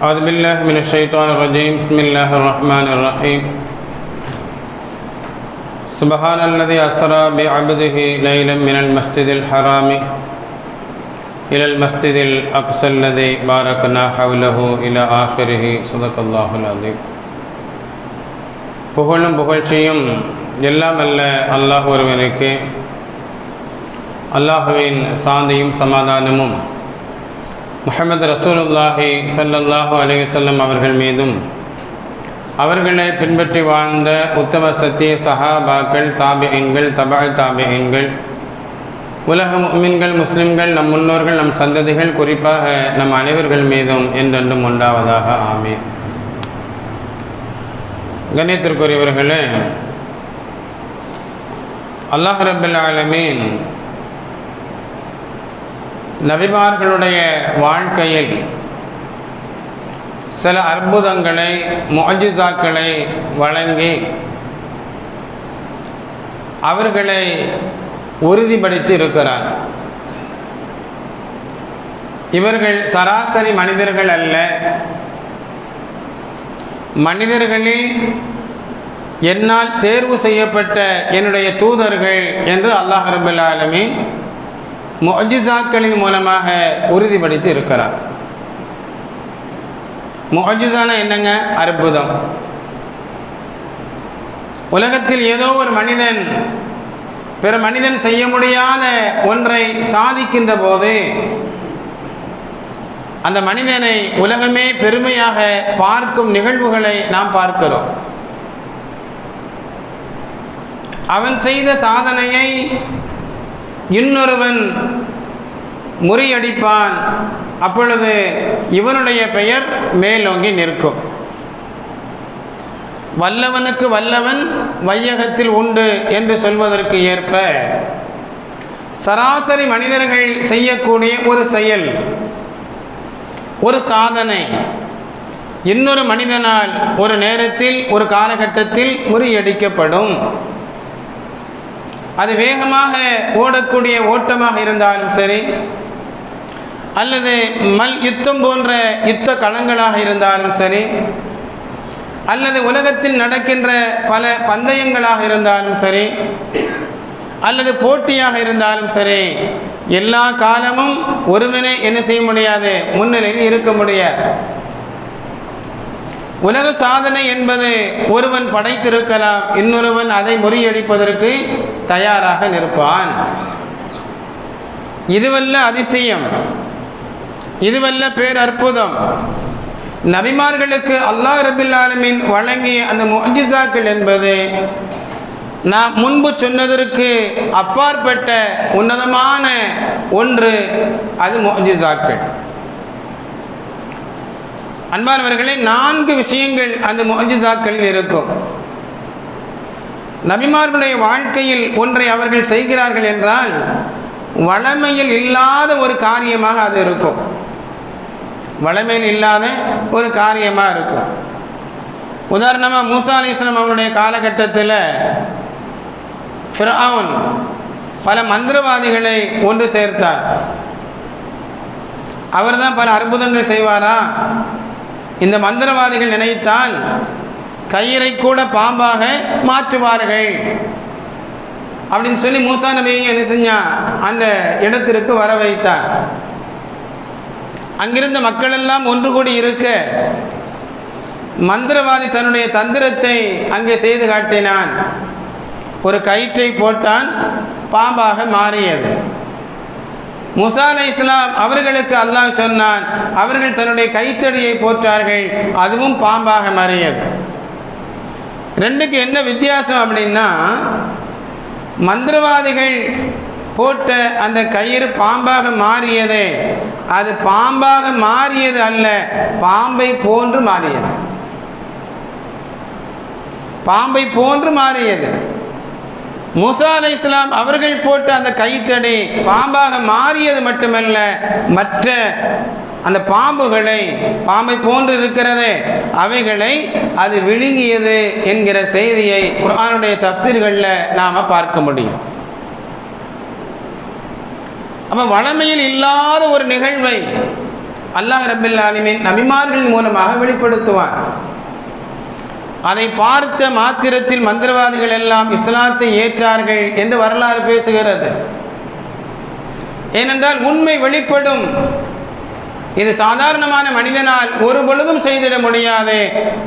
أعوذ بالله من الشيطان الرجيم بسم الله الرحمن الرحيم سبحان الذي أسرى بعبده ليلا من المسجد الحرام إلى المسجد الأقصى الذي باركنا حوله إلى آخره صدق الله العظيم புகழும் புகழ்ச்சியும் எல்லாம் அல்ல அல்லாஹ் ஒருவனுக்கு அல்லாஹுவின் சாந்தியும் சமாதானமும் முகமது ரசூலுல்லாஹி ஸல்லல்லாஹு அலைஹி அவர்கள் மீதும் அவர்களை பின்பற்றி வாழ்ந்த உத்தம சத்திய சஹாபாக்கள் தாபியன்கள் தபால் தாபியன்கள் உலக மீன்கள் முஸ்லிம்கள் நம் முன்னோர்கள் நம் சந்ததிகள் குறிப்பாக நம் அனைவர்கள் மீதும் என்றென்றும் உண்டாவதாக ஆமே கணேத்திற்குரியவர்களே அல்லாஹ் ரபுல் ஆலமீன் நபிமார்களுடைய வாழ்க்கையில் சில அற்புதங்களை மொஜிசாக்களை வழங்கி அவர்களை உறுதிப்படுத்தி இருக்கிறார். இவர்கள் சராசரி மனிதர்கள் அல்ல. மனிதர்களில் என்னால் தேர்வு செய்யப்பட்ட என்னுடைய தூதர்கள் என்று அல்லாஹ் ரபுல்லாலமின் முஜிசாக்களின் மூலமாக உறுதிப்படுத்தி இருக்கிறார். முஜிசான என்னங்க? அற்புதம். உலகத்தில் ஏதோ ஒரு மனிதன் பிற மனிதன் செய்ய முடியாத ஒன்றை சாதிக்கின்ற போது அந்த மனிதனை உலகமே பெருமையாக பார்க்கும் நிகழ்வுகளை நாம் பார்க்கிறோம். அவன் செய்த சாதனையை இன்னொருவன் முறியடிப்பான் அப்பொழுது இவனுடைய பெயர் மேலோங்கி நிற்கும். வல்லவனுக்கு வல்லவன் வையகத்தில் உண்டு என்று சொல்வதற்கு ஏற்ப சராசரி மனிதர்கள் செய்யக்கூடிய ஒரு செயல் ஒரு சாதனை. இன்னொரு மனிதனால் ஒரு நேரத்தில் ஒரு காலகட்டத்தில் முறியடிக்கப்படும். அது வேகமாக ஓடக்கூடிய ஓட்டமாக இருந்தாலும் சரி அல்லது மல் யுத்தம் போன்ற யுத்த களங்களாக இருந்தாலும் சரி அல்லது உலகத்தில் நடக்கின்ற பல பந்தயங்களாக இருந்தாலும் சரி அல்லது போட்டியாக இருந்தாலும் சரி எல்லா காலமும் ஒருவனே என்ன செய்ய முடியாது? முன்னிலையில் இருக்க முடியாது. உலக சாதனை என்பது ஒருவன் படைத்திருக்கலாம் இன்னொருவன் அதை முறியடிப்பதற்கு தயாராக நிற்பான். இதுவல்ல அதிசயம். இதுவல்ல பேர் அற்புதம் நபிமார்களுக்கு அல்லாஹ் ரபில் ஆலமின் வழங்கிய அந்த மொஜிசாக்கள் என்பது நான் முன்பு சொன்னதற்கு அப்பாற்பட்ட உன்னதமான ஒன்று அது மொஜிசாக்கள் அன்பானவர்களே நான்கு விஷயங்கள் அந்த முஜிசாக்களில் இருக்கும். நபிமார்களுடைய வாழ்க்கையில் ஒன்றை அவர்கள் செய்கிறார்கள் என்றால் வளமையில் இல்லாத ஒரு காரியமாக அது இருக்கும். வளமையில் இல்லாத ஒரு காரியமாக இருக்கும். உதாரணமாக மூசா அலி அவருடைய காலகட்டத்தில் ஃபிரவுன் பல மந்திரவாதிகளை ஒன்று சேர்த்தார். அவர் தான் பல அற்புதங்கள் செய்வாரா? இந்த மந்திரவாதிகள் நினைத்தால் கயிறை கூட பாம்பாக மாற்றுவார்கள். அப்படின்னு சொல்லி மூசா நபியை என்ன செஞ்சா? அந்த இடத்திற்கு வர வைத்தார். அங்கிருந்த மக்கள் எல்லாம் ஒன்று கூடி இருக்க மந்திரவாதி தன்னுடைய தந்திரத்தை அங்கே செய்து காட்டினான். ஒரு கயிற்றை போட்டான் பாம்பாக மாறியது. முசா அலை இஸ்லாம் அவர்களுக்கு அல்லாஹ் சொன்னான் அவர்கள் தன்னுடைய கைத்தடியை போற்றார்கள் அதுவும் பாம்பாக மாறியது. ரெண்டுக்கு என்ன வித்தியாசம் அப்படின்னா மந்திரவாதிகள் போட்ட அந்த கயிறு பாம்பாக மாறியது அது பாம்பாக மாறியது அல்ல பாம்பை போன்று மாறியது. பாம்பை போன்று மாறியது. மூசா அலை இஸ்லாம் அவர்கள் போட்ட அந்த கைத்தடி பாம்பாக மாறியது மட்டுமல்ல மற்ற அந்த பாம்புகளை பாம்பை போன்று இருக்கிறது அவைகளை அது விழுங்கியது என்கிற செய்தியை குரானுடைய தப்சீர்களில் நாம் பார்க்க முடியும். அப்போ வளமையில் இல்லாத ஒரு நிகழ்வை அல்லாஹ் ரபில் நபிமார்கள் மூலமாக வெளிப்படுத்துவார் அதை பார்த்த மாத்திரத்தில் மந்திரவாதிகள் எல்லாம் இஸ்லாத்தை ஏற்றார்கள் என்று வரலாறு பேசுகிறது. ஏனென்றால் உண்மை வெளிப்படும். இது சாதாரணமான மனிதனால் ஒரு பொழுதும் செய்திட முடியாது.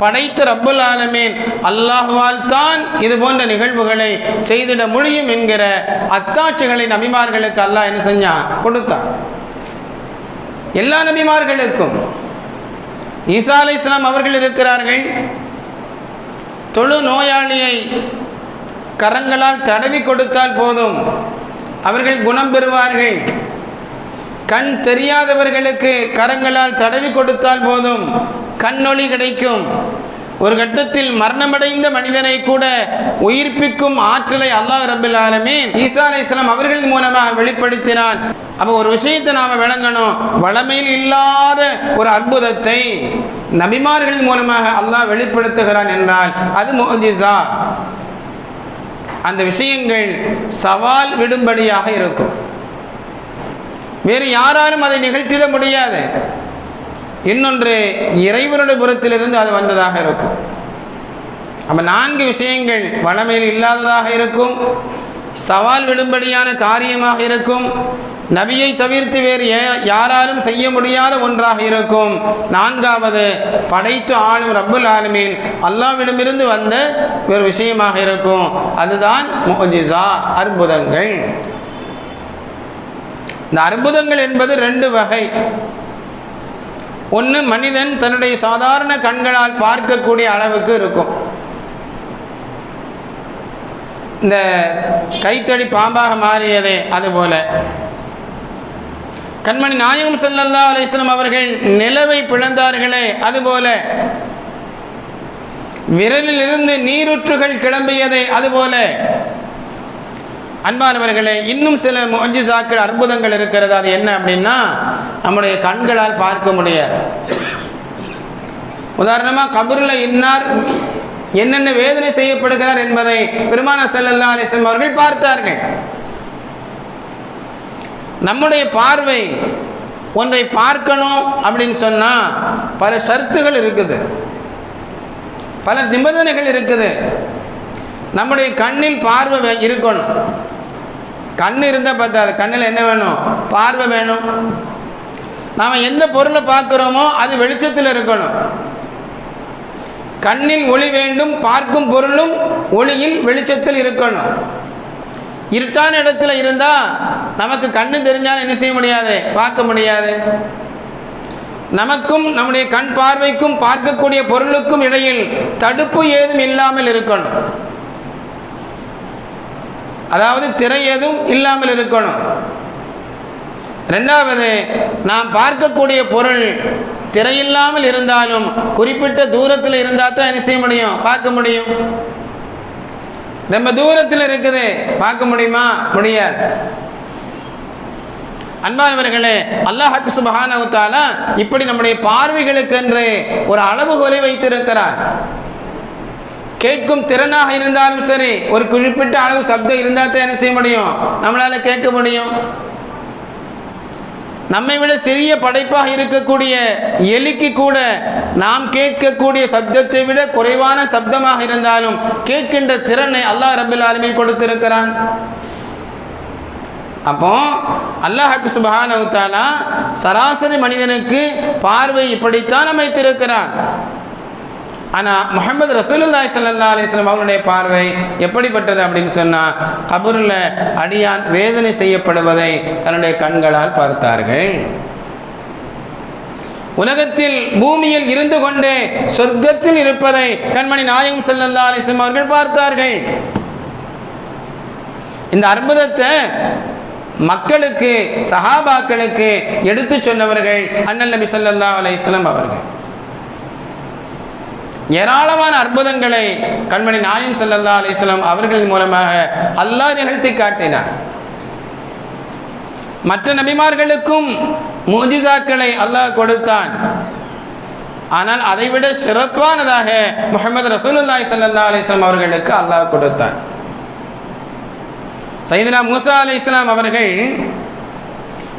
படைத்த ரப்புல் ஆலமீன் அல்லாஹுவால் தான் இது போன்ற நிகழ்வுகளை செய்திட முடியும் என்கிற அத்தாட்சிகளை நபிமார்களுக்கு அல்லாஹ் என்ன செஞ்சான் கொடுத்தான். எல்லா நபிமார்களுக்கும் ஈசா அலை இஸ்லாம் அவர்கள் இருக்கிறார்கள். தொழு நோயாளியை கரங்களால் தடவி கொடுத்தால் போதும். அவர்கள் குணம் பெறுவார்கள். கண் தெரியாதவர்களுக்கு கரங்களால் தடவி கொடுத்தால் போதும். கண்ணொளி கிடைக்கும். ஒரு கட்டத்தில் மரணமடைந்த மனிதனை கூட உயிர்ப்பிக்கும் ஆற்றலை அல்லாஹ் ரபில் ஆலமே ஈசா அலிஸ்லாம் அவர்கள் மூலமாக வெளிப்படுத்தினான். அப்போ ஒரு விஷயத்தை நாம் விளங்கணும். வளமையில் இல்லாத ஒரு அற்புதத்தை நபிமார்கள் மூலமாக அல்லாஹ் வெளிப்படுத்துகிறான் என்றால் அது மோஜிசா அந்த விஷயங்கள் சவால் விடும்படியாக இருக்கும். வேறு யாராலும் அதை நிகழ்த்திட முடியாது. இன்னொன்று இறைவனுடைய புறத்திலிருந்து அது வந்ததாக இருக்கும். நம்ம நான்கு விஷயங்கள் வளமையில் இல்லாததாக இருக்கும் சவால் விடும்படியான காரியமாக இருக்கும் நபியை தவிர்த்து வேறு யாராலும் செய்ய முடியாத ஒன்றாக இருக்கும். நான்காவது படைத்து ஆளும் ரப்புல் ஆலமீன். அல்லாவிடமிருந்து வந்த ஒரு விஷயமாக இருக்கும். அதுதான் முஜிசா அற்புதங்கள். இந்த அற்புதங்கள் என்பது ரெண்டு வகை. ஒன்று மனிதன் தன்னுடைய சாதாரண கண்களால் பார்க்கக்கூடிய அளவுக்கு இருக்கும். இந்த கைத்தடி பாம்பாக மாறியதே அதுபோல. கண்மணி நாயகம் செல்லல்லா அலைஹி அவர்கள் நிலவை பிளந்தார்களே அதுபோல. விரலில் இருந்து நீருற்றுகள் கிளம்பியதே அதுபோல. அன்பானவர்களே இன்னும் சில மொஞ்சிசாக்கள் அற்புதங்கள் இருக்கிறது. அது என்ன அப்படின்னா நம்முடைய கண்களால் பார்க்க முடியாது. உதாரணமாக கபூரில் இன்னார் என்னென்ன வேதனை செய்யப்படுகிறார் என்பதை பெருமான செல்லல்லா அலிஸ்லம் அவர்கள் பார்த்தார்கள். நம்முடைய பார்வை ஒன்றை பார்க்கணும் அப்படின்னு சொன்னால் பல சர்த்துகள் இருக்குது. பல நிபந்தனைகள் இருக்குது. நம்முடைய கண்ணில் பார்வை இருக்கணும். கண் இருந்தால் பார்த்தாது. கண்ணில் என்ன வேணும்? பார்வை வேணும். நாம் எந்த பொருளை பார்க்குறோமோ அது வெளிச்சத்தில் இருக்கணும். கண்ணில் ஒளி வேண்டும் பார்க்கும் பொருளும் ஒளியில் வெளிச்சத்தில் இருக்கணும். இருட்டான இடத்துல இருந்தால் நமக்கு கண்ணு தெரிஞ்சாலும் என்ன செய்ய முடியாது? பார்க்க முடியாது. நமக்கும் நம்முடைய கண் பார்வைக்கும் பார்க்கக்கூடிய பொருளுக்கும் இடையில் தடுப்பு ஏதும் இல்லாமல் இருக்கணும். அதாவது திரை எதுவும் இல்லாமல் இருக்கணும். ரெண்டாவது நாம் பார்க்கக்கூடிய பொருள் திரையில்லாமல் இருந்தாலும் குறிப்பிட்ட தூரத்தில் இருந்தால் தான் என்ன செய்ய முடியும்? பார்க்க முடியும். ரொம்ப தூரத்தில் இருக்குது பார்க்க முடியுமா? முடியாது. அன்பானவர்களே அல்லாஹ் சுபஹானஹு இப்படி நம்முடைய பார்வைகளுக்கு என்று ஒரு அளவுகோலை வைத்திருக்கிறார். கேட்கும் திறனாக இருந்தாலும் சரி ஒரு குறிப்பிட்ட அளவு சப்தம் இருந்தால் தான் என்ன செய்ய முடியும்? நம்மளால கேட்க முடியும். நம்மை விட சிறிய படைப்பாக இருக்கக்கூடிய எலிக்கு கூட நாம் கேட்கக்கூடிய சப்தத்தை விட குறைவான சப்தமாக இருந்தாலும் கேட்கின்ற திறனை அல்லாஹ் ரபில் ஆலமி கொடுத்திருக்கிறான். அப்போ அல்லாஹ் சுபஹானஹு சராசரி மனிதனுக்கு பார்வை இப்படித்தான் அமைத்திருக்கிறான். ஆனால் முகமது ரசூலுல்லாய் சல்லா அலிஸ்லாம் அவருடைய பார்வை எப்படிப்பட்டது அப்படின்னு சொன்னால் கபூரில் அடியான் வேதனை செய்யப்படுவதை தன்னுடைய கண்களால் பார்த்தார்கள். உலகத்தில் பூமியில் இருந்து கொண்டே சொர்க்கத்தில் இருப்பதை கண்மணி நாயகம் ஸல்லல்லாஹு அலிஸ்லாம் அவர்கள் பார்த்தார்கள். இந்த அற்புதத்தை மக்களுக்கு சஹாபாக்களுக்கு எடுத்து சொன்னவர்கள் அண்ணன் நபி ஸல்லல்லாஹு அலைஹி அவர்கள். ஏராளமான அற்புதங்களை கண்மணி நாயம் ஸல்லல்லாஹு அலிஸ்லாம் அவர்களின் மூலமாக அல்லாஹ் நிகழ்த்தி காட்டினார். மற்ற நபிமார்களுக்கும் மூஜிசாக்களை அல்லாஹ் கொடுத்தான். ஆனால் அதைவிட சிறப்பானதாக முகமது ரசூலுல்லாய் சல்லா அலிஸ்லாம் அவர்களுக்கு அல்லாஹ் கொடுத்தான். சைதனா மூசா அலி இஸ்லாம் அவர்கள்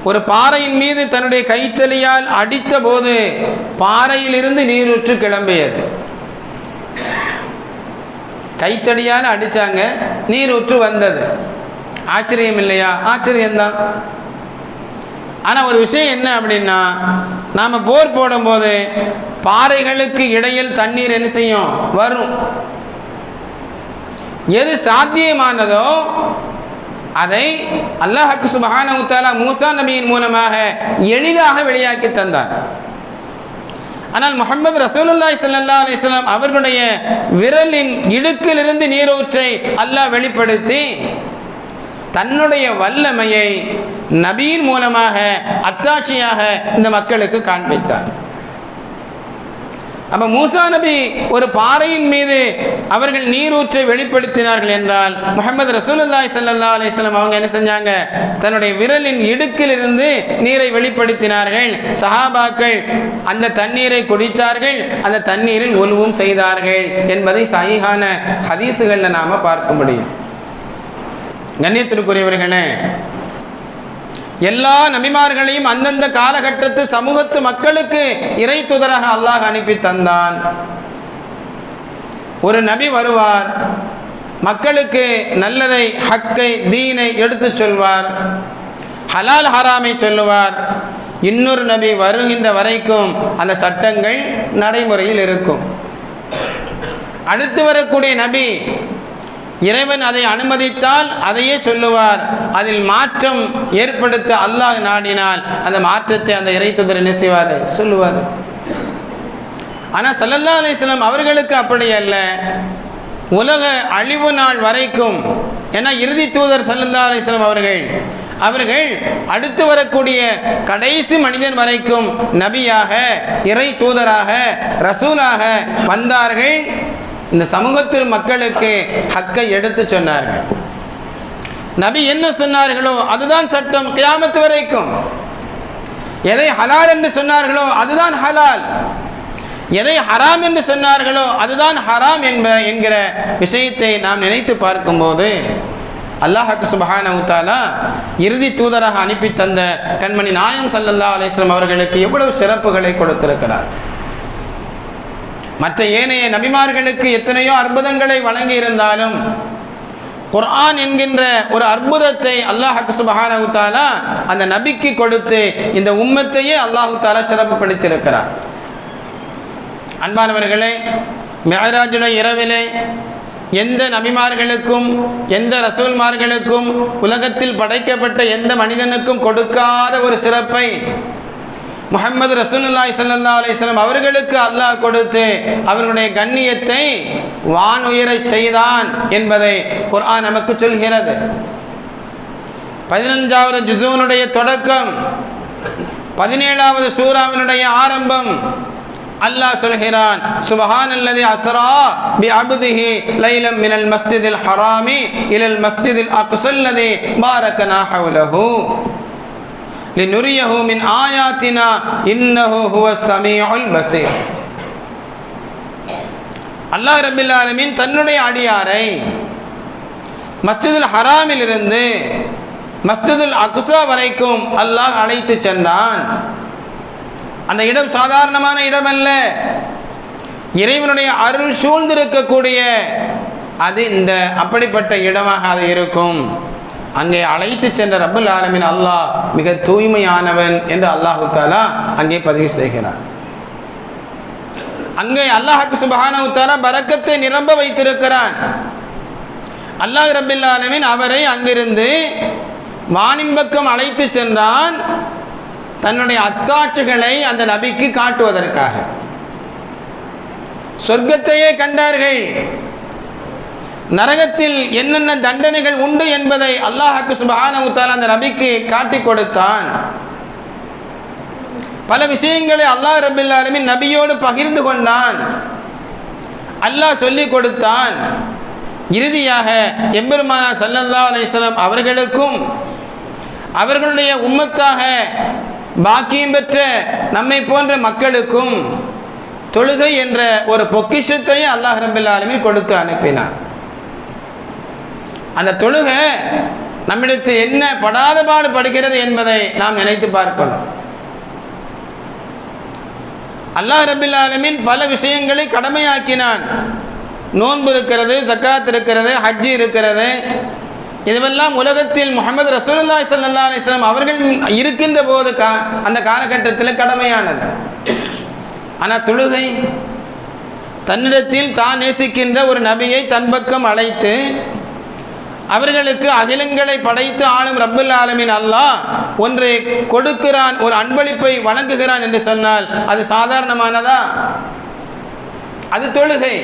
ஒரு பாறையின் மீது தன்னுடைய கைத்தலியால் அடித்த போது பாறையிலிருந்து நீரூற்று கிளம்பியது. கைத்தடியால் நீர் உற்று வந்தது. ஆச்சரியம் இல்லையா? ஆச்சரியம்தான். ஆனால் ஒரு விஷயம் என்ன அப்படின்னா நாம் போர் போடும்போது பாறைகளுக்கு இடையில் தண்ணீர் என்ன செய்யும்? வரும். எது சாத்தியமானதோ அதை அல்லாஹக்கு சுபஹான உத்தாலா மூசா நபியின் மூலமாக எளிதாக வெளியாக்கி தந்தார் ஆனால் முகமது ரசூலுல்லாய் சல்லா அலிஸ்லாம் அவர்களுடைய விரலின் இடுக்கிலிருந்து நீரூற்றை அல்லாஹ் வெளிப்படுத்தி தன்னுடைய வல்லமையை நபியின் மூலமாக அத்தாட்சியாக இந்த மக்களுக்கு காண்பித்தார். அப்ப மூசா நபி ஒரு பாறையின் மீது அவர்கள் நீரூற்றை வெளிப்படுத்தினார்கள் என்றால் முகமது ரசூலுல்லாய் சல்லா அலிஸ்லாம் அவங்க என்ன செஞ்சாங்க? தன்னுடைய விரலின் இடுக்கில் இருந்து நீரை வெளிப்படுத்தினார்கள். சஹாபாக்கள் அந்த தண்ணீரை குடித்தார்கள். அந்த தண்ணீரில் ஒழுவும் செய்தார்கள் என்பதை சகிஹான ஹதீஸுகளில் நாம பார்க்க முடியும். கண்ணியத்திற்குரியவர்களே எல்லா நபிமார்களையும் அந்தந்த காலகட்டத்து சமூகத்து மக்களுக்கு இறை துதராக அல்லாஹ் அனுப்பி தந்தான். ஒரு நபி வருவார் மக்களுக்கு நல்லதை ஹக்கை தீனை எடுத்துச் சொல்வார் ஹலால் ஹராமை சொல்லுவார். இன்னொரு நபி வருகின்ற வரைக்கும் அந்த சட்டங்கள் நடைமுறையில் இருக்கும். அடுத்து வரக்கூடிய நபி இறைவன் அதை அனுமதித்தால் அதையே சொல்லுவார். அதில் மாற்றம் ஏற்படுத்த அல்லாஹ் நாடினால் அந்த மாற்றத்தை அந்த இறை தூதர் என்ன செய்வார்? சொல்லுவார். ஆனால் சல்லல்லா அலிஸ்லாம் அவர்களுக்கு அப்படி அல்ல. உலக அழிவு நாள் வரைக்கும் ஏன்னா இறுதி தூதர் சல்லல்லா அலிஸ்லாம் அவர்கள் அவர்கள் அடுத்து வரக்கூடிய கடைசி மனிதன் வரைக்கும் நபியாக இறை தூதராக ரசூலாக வந்தார்கள். இந்த சமூகத்தில் மக்களுக்கு ஹக்கை எடுத்து சொன்னார்கள். நபி என்ன சொன்னார்களோ அதுதான் சட்டம் கியாமத்து வரைக்கும். எதை ஹலால் என்று சொன்னார்களோ அதுதான் ஹலால். எதை ஹராம் என்று சொன்னார்களோ அதுதான் ஹராம் என்ப என்கிற விஷயத்தை நாம் நினைத்து பார்க்கும்போது அல்லாஹாக்கு சுபஹான உத்தாலா இறுதி தூதராக அனுப்பி தந்த கண்மணி நாயம் சல்லல்லா அலிஸ்லாம் அவர்களுக்கு எவ்வளவு சிறப்புகளை கொடுத்திருக்கிறார். மற்ற ஏனைய நபிமார்களுக்கு எத்தனையோ அற்புதங்களை வழங்கி இருந்தாலும் குர்ஆன் என்கின்ற ஒரு அற்புதத்தை அல்லாஹு சுபஹானு தாலா அந்த நபிக்கு கொடுத்து இந்த உம்மத்தையே அல்லாஹு தாலா சிறப்புப்படுத்தியிருக்கிறார் அன்பானவர்களே மெஹராஜுடைய இரவிலே எந்த நபிமார்களுக்கும் எந்த ரசூல்மார்களுக்கும் உலகத்தில் படைக்கப்பட்ட எந்த மனிதனுக்கும் கொடுக்காத ஒரு சிறப்பை முகமது ரசூலுல்லாய் சல்லா அலைஹி அவர்களுக்கு அல்லாஹ் கொடுத்து அவர்களுடைய கண்ணியத்தை வான் வானுயரச் செய்தான் என்பதை குர்ஆன் நமக்கு சொல்கிறது. பதினஞ்சாவது ஜுசூனுடைய தொடக்கம் பதினேழாவது சூறாவினுடைய ஆரம்பம். அல்லாஹ் சொல்கிறான் சுபஹான் அல்லது அஸ்ரா பி அபுதிஹி லைலம் மினல் மஸ்ஜிதில் ஹராமி இலல் மஸ்ஜிதில் அக்ஸல்லதி பாரக்கனா ஹவுலஹு. لنريه من آياتنا إنه هو السميع البصير அல்லாஹ் ரபில் ஆலமீன் தன்னுடைய அடியாரை மஸ்ஜிதுல் ஹராமில் இருந்து மஸ்ஜிதுல் அக்ஸா வரைக்கும் அல்லாஹ் அழைத்து சென்றான் அந்த இடம் சாதாரணமான இடம் அல்ல இறைவனுடைய அருள் சூழ்ந்திருக்கக்கூடிய அது இந்த அப்படிப்பட்ட இடமாக அது இருக்கும் அங்கே அழைத்து சென்ற ரப்புல் ஆலமின் அல்லாஹ் மிக தூய்மையானவன் என்று அல்லாஹு தாலா அங்கே பதிவு செய்கிறார் அங்கே அல்லாஹுக்கு சுபஹானஹு தாலா பறக்கத்தை நிரம்ப வைத்திருக்கிறான். அல்லாஹ் ரபில் ஆலமின் அவரை அங்கிருந்து வானின் பக்கம் அழைத்து சென்றான். தன்னுடைய அத்தாட்சிகளை அந்த நபிக்கு காட்டுவதற்காக. சொர்க்கத்தையே கண்டார்கள். நரகத்தில் என்னென்ன தண்டனைகள் உண்டு என்பதை அல்லாஹுக்கு சுபஹானவுத்தால் அந்த நபிக்கு காட்டி கொடுத்தான். பல விஷயங்களை அல்லாஹ் ரபில்லாலுமே நபியோடு பகிர்ந்து கொண்டான். அல்லாஹ் சொல்லி கொடுத்தான். இறுதியாக எம்பெருமானா சல்லல்லா அலிஸ்லாம் அவர்களுக்கும் அவர்களுடைய உம்மத்தாக பாக்கியம் பெற்ற நம்மை போன்ற மக்களுக்கும் தொழுகை என்ற ஒரு பொக்கிஷத்தை அல்லாஹ் ரபில்லாலுமே கொடுத்து அனுப்பினான். அந்த தொழுகை நம்மிடத்து என்ன படாத பாடு படுகிறது என்பதை நாம் நினைத்து பார்க்கணும் அல்லாஹ் ரபில் ஆலமின் பல விஷயங்களை கடமையாக்கினான். நோன்பு இருக்கிறது சக்காத் இருக்கிறது ஹஜ்ஜி இருக்கிறது. இதுவெல்லாம் உலகத்தில் முகமது ரசூலுல்லாய் சல்லா அலிஸ்லாம் அவர்கள் இருக்கின்ற போது கா அந்த காலகட்டத்தில் கடமையானது. ஆனால் தொழுகை தன்னிடத்தில் தான் நேசிக்கின்ற ஒரு நபியை தன் பக்கம் அழைத்து அவர்களுக்கு அகிலங்களை படைத்து ஆளும் ரப்பல் ஆலமின் அல்லாஹ் ஒன்றை கொடுக்கிறான் ஒரு அன்பளிப்பை வழங்குகிறான் என்று சொன்னால் அது சாதாரணமானதா? அது தொழுகை.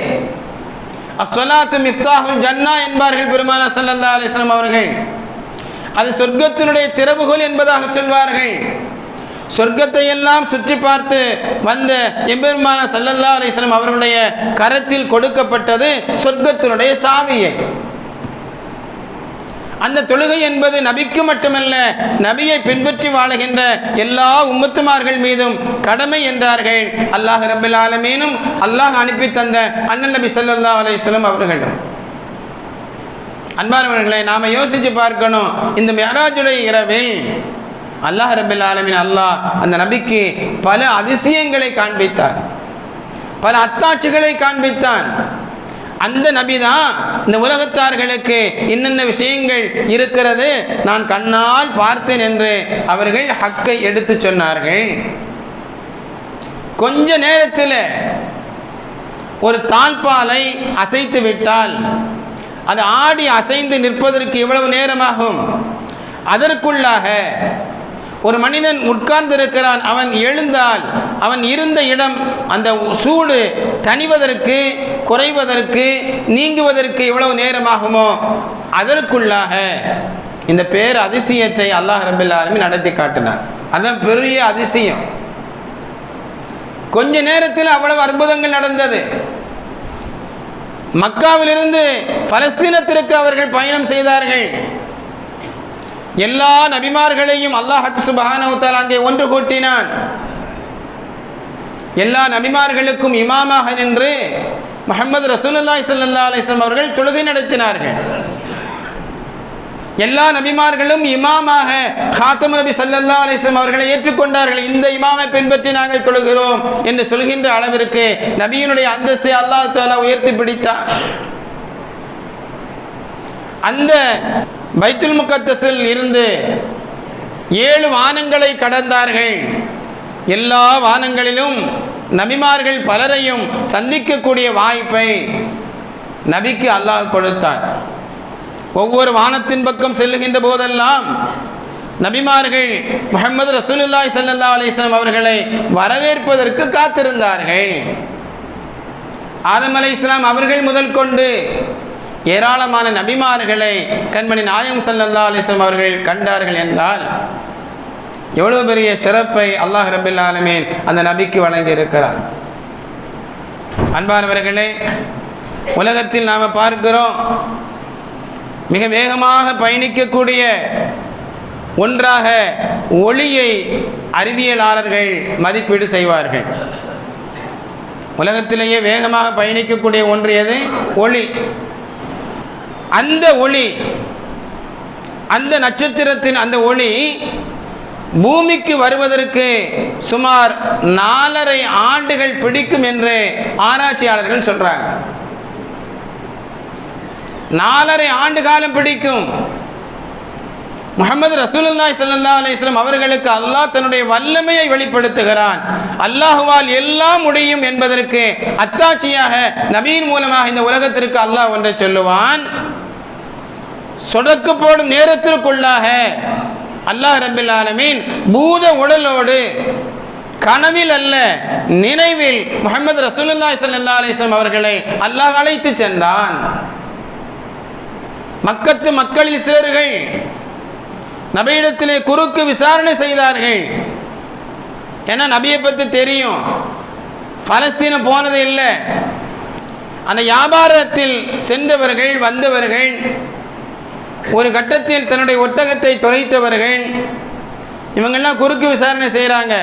அஸ்வலாத்து மிஃப்தாஹுல் ஜன்னா என்பார்கள் பெருமானா சல்லல்லா அலிஸ்லாம் அவர்கள். அது சொர்க்கத்தினுடைய திறவுகோல் என்பதாக சொல்வார்கள். சொர்க்கத்தை எல்லாம் சுற்றி பார்த்து வந்த எம்பெருமான சல்லல்லா அலிஸ்லாம் அவர்களுடைய கரத்தில் கொடுக்கப்பட்டது சொர்க்கத்தினுடைய சாவியை. அந்த தொழுகை என்பது நபிக்கு மட்டுமல்ல நபியை பின்பற்றி வாழுகின்ற எல்லா உம்மத்துமார்கள் மீதும் கடமை என்றார்கள். அல்லாஹ் ரபில் ஆலமீனும் அல்லாஹ் அனுப்பி தந்த அண்ணன் நபி சொல்லா அலையம் அவர்களும் அன்பானவர்களை நாம யோசிச்சு பார்க்கணும் இந்த மெஹராஜுடைய இரவில் அல்லாஹ் ரபில் ஆலமின் அல்லாஹ் அந்த நபிக்கு பல அதிசயங்களை காண்பித்தார். பல அத்தாட்சிகளை காண்பித்தான் அந்த நபி தான் இந்த உலகத்தார்களுக்கு என்னென்ன விஷயங்கள் இருக்கிறது? நான் கண்ணால் பார்த்தேன் என்று அவர்கள் ஹக்கை எடுத்து சொன்னார்கள். கொஞ்ச நேரத்தில் ஒரு தாழ்பாலை அசைத்து விட்டால் அது ஆடி அசைந்து நிற்பதற்கு எவ்வளவு நேரமாகும். அதற்குள்ளாக ஒரு மனிதன் உட்கார்ந்திருக்கிறான் அவன் எழுந்தால் அவன் இருந்த இடம் அந்த சூடு தணிவதற்கு குறைவதற்கு நீங்குவதற்கு எவ்வளவு நேரமாகுமோ அதற்குள்ளாக இந்த பேர் அதிசயத்தை அல்லாஹ் ரபில்லாலுமே நடத்தி காட்டினார். அதான் பெரிய அதிசயம். கொஞ்ச நேரத்தில் அவ்வளவு அற்புதங்கள் நடந்தது. மக்காவிலிருந்து பலஸ்தீனத்திற்கு அவர்கள் பயணம் செய்தார்கள். எல்லா நபிமார்களையும் அல்லாஹ் சுபஹானவுத்தால் அங்கே ஒன்று கூட்டினான். எல்லா நபிமார்களுக்கும் இமாமாக நின்று முகமது ரசூலுல்லாய் சல்லா அலிஸ்லாம் அவர்கள் தொழுகை நடத்தினார்கள். எல்லா நபிமார்களும் இமாமாக ஹாத்தம் நபி சல்லல்லா அலிஸ்லாம் அவர்களை ஏற்றுக்கொண்டார்கள். இந்த இமாமை பின்பற்றி நாங்கள் தொழுகிறோம் என்று சொல்கின்ற அளவிற்கு நபியினுடைய அந்தஸ்தை அல்லாஹ் தாலா உயர்த்தி பிடித்தார் அந்த பைத்துல் முக்கத்தஸில் இருந்து ஏழு வானங்களை கடந்தார்கள். எல்லா வானங்களிலும் நபிமார்கள் பலரையும் சந்திக்கக்கூடிய வாய்ப்பை நபிக்கு அல்லாஹ் கொடுத்தார். ஒவ்வொரு வானத்தின் பக்கம் செல்லுகின்ற போதெல்லாம் நபிமார்கள் முகமது ரசூலுல்லாய் சல்லா அலிஸ்லாம் அவர்களை வரவேற்பதற்கு காத்திருந்தார்கள். ஆதம் அலி இஸ்லாம் அவர்கள் முதல் கொண்டு ஏராளமான நபிமார்களை கண்மணி நாயம் சல்லல்லா அலிஸ்லாம் அவர்கள் கண்டார்கள் என்றால் எவ்வளவு பெரிய சிறப்பை அல்லாஹ் ரபில் ஆலமீன் அந்த நபிக்கு வழங்கி இருக்கிறார் அன்பானவர்களே உலகத்தில் நாம் பார்க்கிறோம் மிக வேகமாக பயணிக்கக்கூடிய ஒன்றாக ஒளியை அறிவியலாளர்கள் மதிப்பீடு செய்வார்கள். உலகத்திலேயே வேகமாக பயணிக்கக்கூடிய ஒன்று எது? ஒளி. அந்த ஒளி அந்த நட்சத்திரத்தின் அந்த ஒளி பூமிக்கு வருவதற்கு சுமார் நாலரை ஆண்டுகள் பிடிக்கும் என்று ஆராய்ச்சியாளர்கள் சொல்றாங்க. நாலரை ஆண்டு காலம் பிடிக்கும். முகமது ரசூலுல்லாய் சல்லா அலிஸ்லாம் அவர்களுக்கு அல்லாஹ் தன்னுடைய வல்லமையை வெளிப்படுத்துகிறான். அல்லாஹுவால் எல்லாம் முடியும் என்பதற்கு அத்தாட்சியாக நபியின் மூலமாக இந்த உலகத்திற்கு அல்லாஹ் ஒன்றை சொல்லுவான். சொடக்கு போடும் நேரத்திற்குள்ளாக அல்லாஹ் ரபில் ஆலமீன் பூத உடலோடு கனவில் அல்ல நினைவில் முகமது ரசூலுல்லாய் சல்லா அலிஸ்லாம் அவர்களை அல்லாஹ் அழைத்து சென்றான். மக்கத்து மக்களில் சிலர்கள் நபியிடத்திலே குறுக்கு விசாரணை செய்தார்கள். ஏன்னா நபியை பற்றி தெரியும். பலஸ்தீனம் போனது இல்லை. அந்த வியாபாரத்தில் சென்றவர்கள் வந்தவர்கள் ஒரு கட்டத்தில் தன்னுடைய ஒட்டகத்தை தொலைத்தவர்கள் இவங்கெல்லாம் குறுக்கு விசாரணை செய்கிறாங்க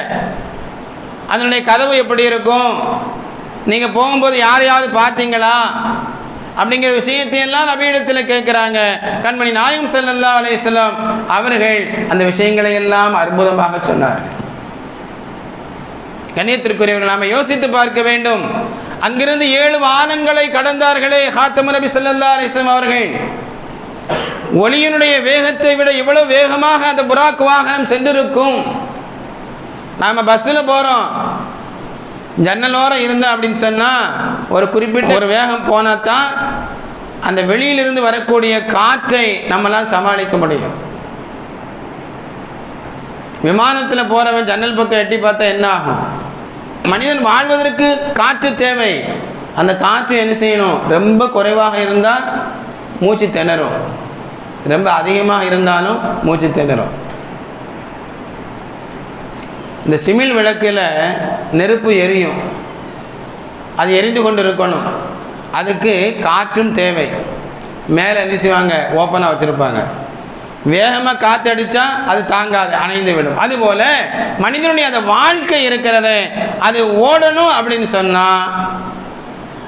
அதனுடைய கதவு எப்படி இருக்கும்? நீங்கள் போகும்போது யாரையாவது பார்த்தீங்களா? அப்படிங்கிற விஷயத்தையெல்லாம் நபியிடத்தில் கேட்குறாங்க. கண்மணி நாயும் செல்லல்லா அலைஹி வஸல்லம் அவர்கள் அந்த விஷயங்களை எல்லாம் அற்புதமாக சொன்னார்கள். கண்ணியத்திற்குரியவர்கள் நாம் யோசித்து பார்க்க வேண்டும். அங்கிருந்து ஏழு வானங்களை கடந்தார்களே ஹாத்தம் நபி ஸல்லல்லாஹு அலைஹி அவர்கள். ஒளியினுடைய வேகத்தை விட இவ்வளவு வேகமாக அந்த புறாக்கு வாகனம் சென்றிருக்கும். நாம் பஸ்ஸில் போகிறோம் ஜன்னலோரம் இருந்தோம் அப்படின்னு சொன்னால் ஒரு குறிப்பிட்ட ஒரு வேகம் போனால் தான் அந்த வெளியிலிருந்து வரக்கூடிய காற்றை நம்மளால் சமாளிக்க முடியும். விமானத்தில் போகிறவன் ஜன்னல் பக்கம் எட்டி பார்த்தா என்ன ஆகும்? மனிதன் வாழ்வதற்கு காற்று தேவை. அந்த காற்று என்ன செய்யணும்? ரொம்ப குறைவாக இருந்தால் மூச்சு திணறும். ரொம்ப அதிகமாக இருந்தாலும் மூச்சு திணறும். இந்த சிமிழ் விளக்கில் நெருப்பு எரியும். அது எரிந்து கொண்டு இருக்கணும் அதுக்கு காற்றும் தேவை. மேலே என்ன செய்வாங்க ஓப்பனாக வச்சுருப்பாங்க. வேகமாக காற்றடிச்சா அது தாங்காது அணைந்து விடும். அதுபோல் மனிதனுடைய அந்த வாழ்க்கை இருக்கிறது அது ஓடணும் அப்படின்னு சொன்னால்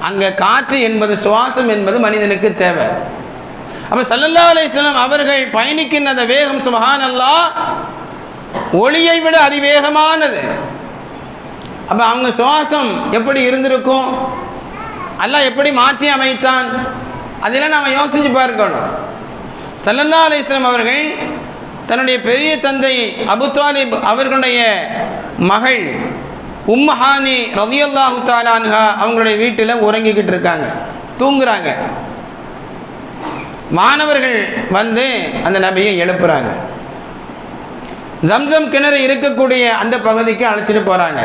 அங்கே காற்று என்பது சுவாசம் என்பது மனிதனுக்கு தேவை. அப்போ சல்லல்லா அலிஸ்லாம் அவர்கள் பயணிக்கின்ற அந்த வேகம் சுபஹான் அல்லாஹ் ஒளியை விட அதிவேகமானது. அப்போ அவங்க சுவாசம் எப்படி இருந்திருக்கும்? அல்லாஹ் எப்படி மாற்றி அமைத்தான்? அதெல்லாம் நம்ம யோசிச்சு பார்க்கணும். சல்லல்லா அலிஸ்லாம் அவர்கள் தன்னுடைய பெரிய தந்தை அபு தாலிப் அவர்களுடைய மகள் உம்மஹானி ரதியுல்லாஹு தாலான்ஹா அவங்களுடைய வீட்டில் உறங்கிக்கிட்டு இருக்காங்க. தூங்குறாங்க. மாணவர்கள் வந்து அந்த நபியை எழுப்புறாங்க. ஜம்சம் கிணறு இருக்கக்கூடிய அந்த பகுதிக்கு அழைச்சிட்டு போகிறாங்க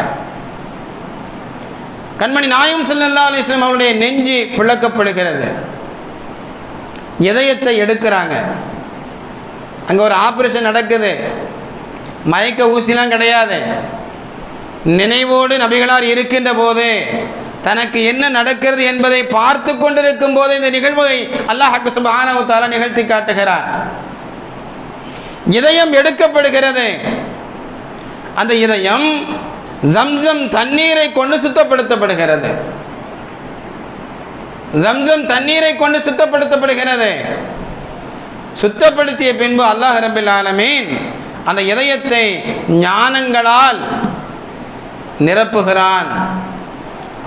கண்மணி நாயும் சல்லல்லா அலிஸ்லாம் அவருடைய நெஞ்சு பிளக்கப்படுகிறது. இதயத்தை எடுக்கிறாங்க. அங்கே ஒரு ஆப்ரேஷன் நடக்குது. மயக்க ஊசிலாம் கிடையாது. நினைவோடு நபிகளார் இருக்கின்ற போது தனக்கு என்ன நடக்கிறது என்பதை பார்த்து கொண்டிருக்கும் போது இந்த நிகழ்வை அல்லாஹ் சுபானவத்தால நிகழ்த்தி காட்டுகிறார். இதயம் எடுக்கப்படுகிறது. அந்த இதயம் ஜம்சம் தண்ணீரை கொண்டு சுத்தப்படுத்தப்படுகிறது. ஜம்சம் தண்ணீரை கொண்டு சுத்தப்படுத்தப்படுகிறது. சுத்தப்படுத்திய பின்பு அல்லாஹ் ரபில் ஆலமீன் அந்த இதயத்தை ஞானங்களால் நிரப்புகிறான்.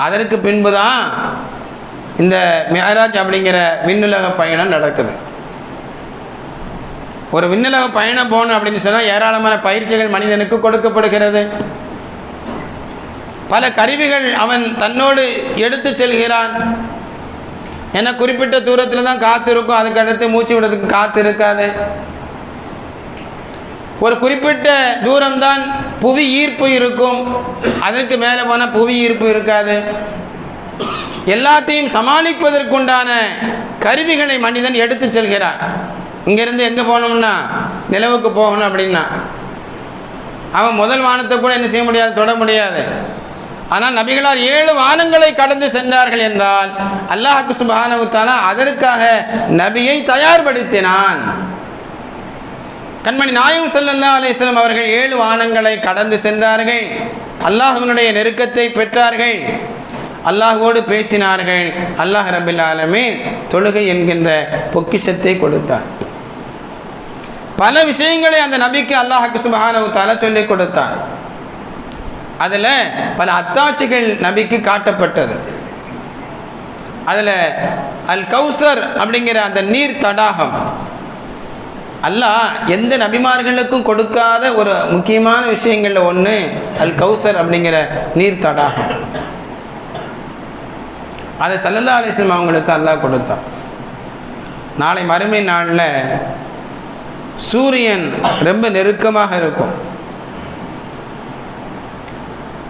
அதற்கு பின்பு தான் இந்த மேராஜ் அப்படிங்கிற விண்ணுலக பயணம் நடக்குது. ஒரு விண்ணுலக பயணம் போகணும் அப்படின்னு சொன்னால் ஏராளமான பயிற்சிகள் மனிதனுக்கு கொடுக்கப்படுகிறது. பல கருவிகள் அவன் தன்னோடு எடுத்து செல்கிறான். ஏன்னா குறிப்பிட்ட தூரத்தில் தான் காற்று இருக்கும் அதுக்கு அடுத்து மூச்சு விடுறதுக்கு காற்று இருக்காது ஒரு குறிப்பிட்ட தூரம்தான் புவி ஈர்ப்பு இருக்கும். அதற்கு மேலே போனால் புவி ஈர்ப்பு இருக்காது. எல்லாத்தையும் சமாளிப்பதற்குண்டான கருவிகளை மனிதன் எடுத்து செல்கிறார். இங்கேருந்து எங்கே போகணும்னா நிலவுக்கு போகணும் அப்படின்னா. அவன் முதல் வானத்தை கூட என்ன செய்ய முடியாது தொட முடியாது. ஆனால் நபிகளார் ஏழு வானங்களை கடந்து சென்றார்கள் என்றால் அல்லாஹுக்கு சுபானவுத்தாலா அதற்காக நபியை தயார்படுத்தினான். கண்மணி நாயம் சல்லல்லா அலிஸ்லாம் அவர்கள் ஏழு வானங்களை கடந்து சென்றார்கள். அல்லாஹுவனுடைய நெருக்கத்தை பெற்றார்கள். அல்லாஹோடு பேசினார்கள். அல்லாஹ் ரபில் ஆலமே தொழுகை என்கின்ற பொக்கிஷத்தை கொடுத்தார் பல விஷயங்களை அந்த நபிக்கு அல்லாஹுக்கு சுபஹானவுத்தால சொல்லிக் கொடுத்தார் அதில் பல அத்தாட்சிகள் நபிக்கு காட்டப்பட்டது. அதில் அல் கௌசர் அப்படிங்கிற அந்த நீர் தடாகம் அல்லாஹ் எந்த நபிமார்களுக்கும் கொடுக்காத ஒரு முக்கியமான விஷயங்களில் ஒன்று அல் கௌசர் அப்படிங்கிற நீர் தடாகம் அதை சல்லல்லா அலிஸ்லம் அவங்களுக்கு அல்லாஹ் கொடுத்தான். நாளை மறுமை நாளில் சூரியன் ரொம்ப நெருக்கமாக இருக்கும்.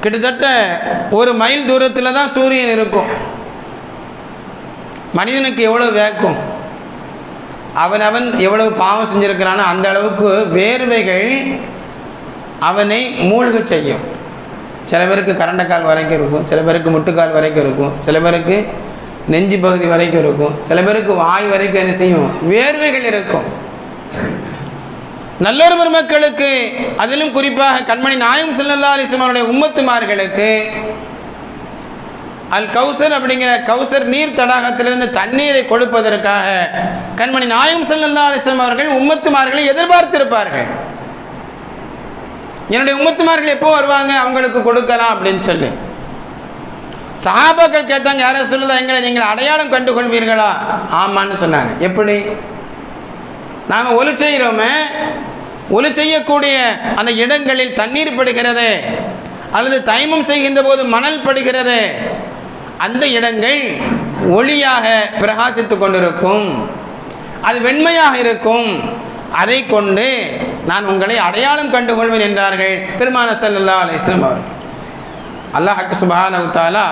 கிட்டத்தட்ட ஒரு மைல் தூரத்தில் தான் சூரியன் இருக்கும். மனிதனுக்கு எவ்வளோ வேக்கும்? அவன் அவன் எவ்வளவு பாவம் செஞ்சுருக்கிறானோ அந்த அளவுக்கு வேர்வைகள் அவனை மூழ்க செய்யும். சில பேருக்கு கரண்டக்கால் வரைக்கும் இருக்கும். சில பேருக்கு முட்டுக்கால் வரைக்கும் இருக்கும். சில பேருக்கு நெஞ்சு பகுதி வரைக்கும் இருக்கும். சில பேருக்கு வாய் வரைக்கும் என்ன செய்யும்? வேர்வைகள் இருக்கும். நல்லொரு பெருமக்களுக்கு அதிலும் குறிப்பாக கண்மணி நாயம் செல்லல்லா அலிஸ்மாருடைய உம்மத்துமார்களுக்கு அல் கௌசர் அப்படிங்கிற கௌசர் நீர் தடாகத்திலிருந்து தண்ணீரை கொடுப்பதற்காக கண்மணி நாயம் செல்லல்லா அலிஸ்லாம் அவர்கள் உம்மத்துமார்களை எதிர்பார்த்திருப்பார்கள். என்னுடைய உம்மத்துமார்கள் எப்போ வருவாங்க? அவங்களுக்கு கொடுக்கலாம் அப்படின்னு சொல்லி. சஹாபாக்கள் கேட்டாங்க யாரை சொல்லுதா எங்களை நீங்கள் அடையாளம் கண்டு கொள்வீர்களா ஆமான்னு சொன்னாங்க. எப்படி? நாங்கள் ஒலி செய்கிறோமே. ஒலி செய்யக்கூடிய அந்த இடங்களில் தண்ணீர் படுகிறது அல்லது தைமம் செய்கின்ற போது மணல் படுகிறது அந்த இடங்கள் ஒளியாக பிரகாசித்து கொண்டிருக்கும். அது வெண்மையாக இருக்கும். அதை கொண்டு நான் உங்களை அடையாளம் கண்டுகொள்வேன் என்றார்கள் பெருமான சல்லா அலிஸ்லாம் அவர்கள். அல்லாஹக்கு சுபஹானஹு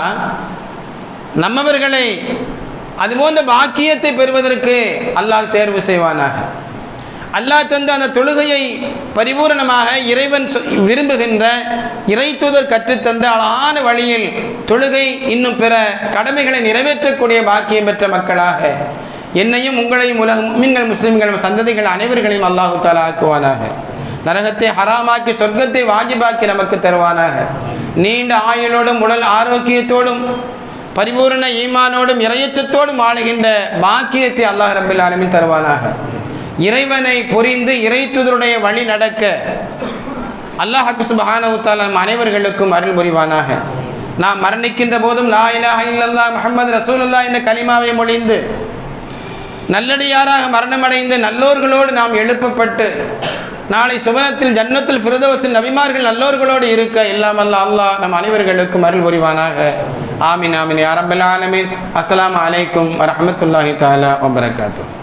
நம்மவர்களை அது போன்ற பாக்கியத்தை பெறுவதற்கு அல்லாஹ் தேர்வு செய்வானாக. அல்லாஹ் தந்த அந்த தொழுகையை பரிபூரணமாக இறைவன் சொ- விரும்புகின்ற இறை தூதர் கற்றுத்தந்த அழகான வழியில் தொழுகை இன்னும் பிற கடமைகளை நிறைவேற்றக்கூடிய பாக்கியம் பெற்ற மக்களாக என்னையும் உங்களையும் உலகம் மீன்கள் முஸ்லிம்கள் சந்ததிகள் அனைவர்களையும் அல்லாஹு தாலா ஆக்குவானாக. நரகத்தை ஹராமாக்கி சொர்க்கத்தை வாஜிபாக்கி நமக்கு தருவானாக. நீண்ட ஆயுளோடும் உடல் ஆரோக்கியத்தோடும் பரிபூரண ஈமானோடும் இறையச்சத்தோடும் ஆளுகின்ற பாக்கியத்தை அல்லாஹ் ரபில் ஆலமின் தருவானாக. இறைவனை புரிந்து இறைத்துதருடைய வழி நடக்க அல்லாஹக்கு சுபஹானவுத்தால் நம் அனைவர்களுக்கும் அருள் புரிவானாக. நாம் மரணிக்கின்ற போதும் லா இலாஹ இல்லல்லாஹ் முஹம்மது ரசூலுல்லாஹ் என்ற கலிமாவை மொழிந்து நல்லடியாராக மரணமடைந்து நல்லோர்களோடு நாம் எழுப்பப்பட்டு நாளை சுவனத்தில் ஜன்னத்தில் ஃபிரதோஸில் நபிமார்கள் நல்லோர்களோடு இருக்க இல்லாமல்ல அல்லாஹ் நம் அனைவர்களுக்கும் அருள் புரிவானாக. ஆமின் ஆமின். யா ஆலமின். அஸ்லாம் அலைக்கும் வரமத்துல்லாஹி தாலா வபரகாத்துஹு.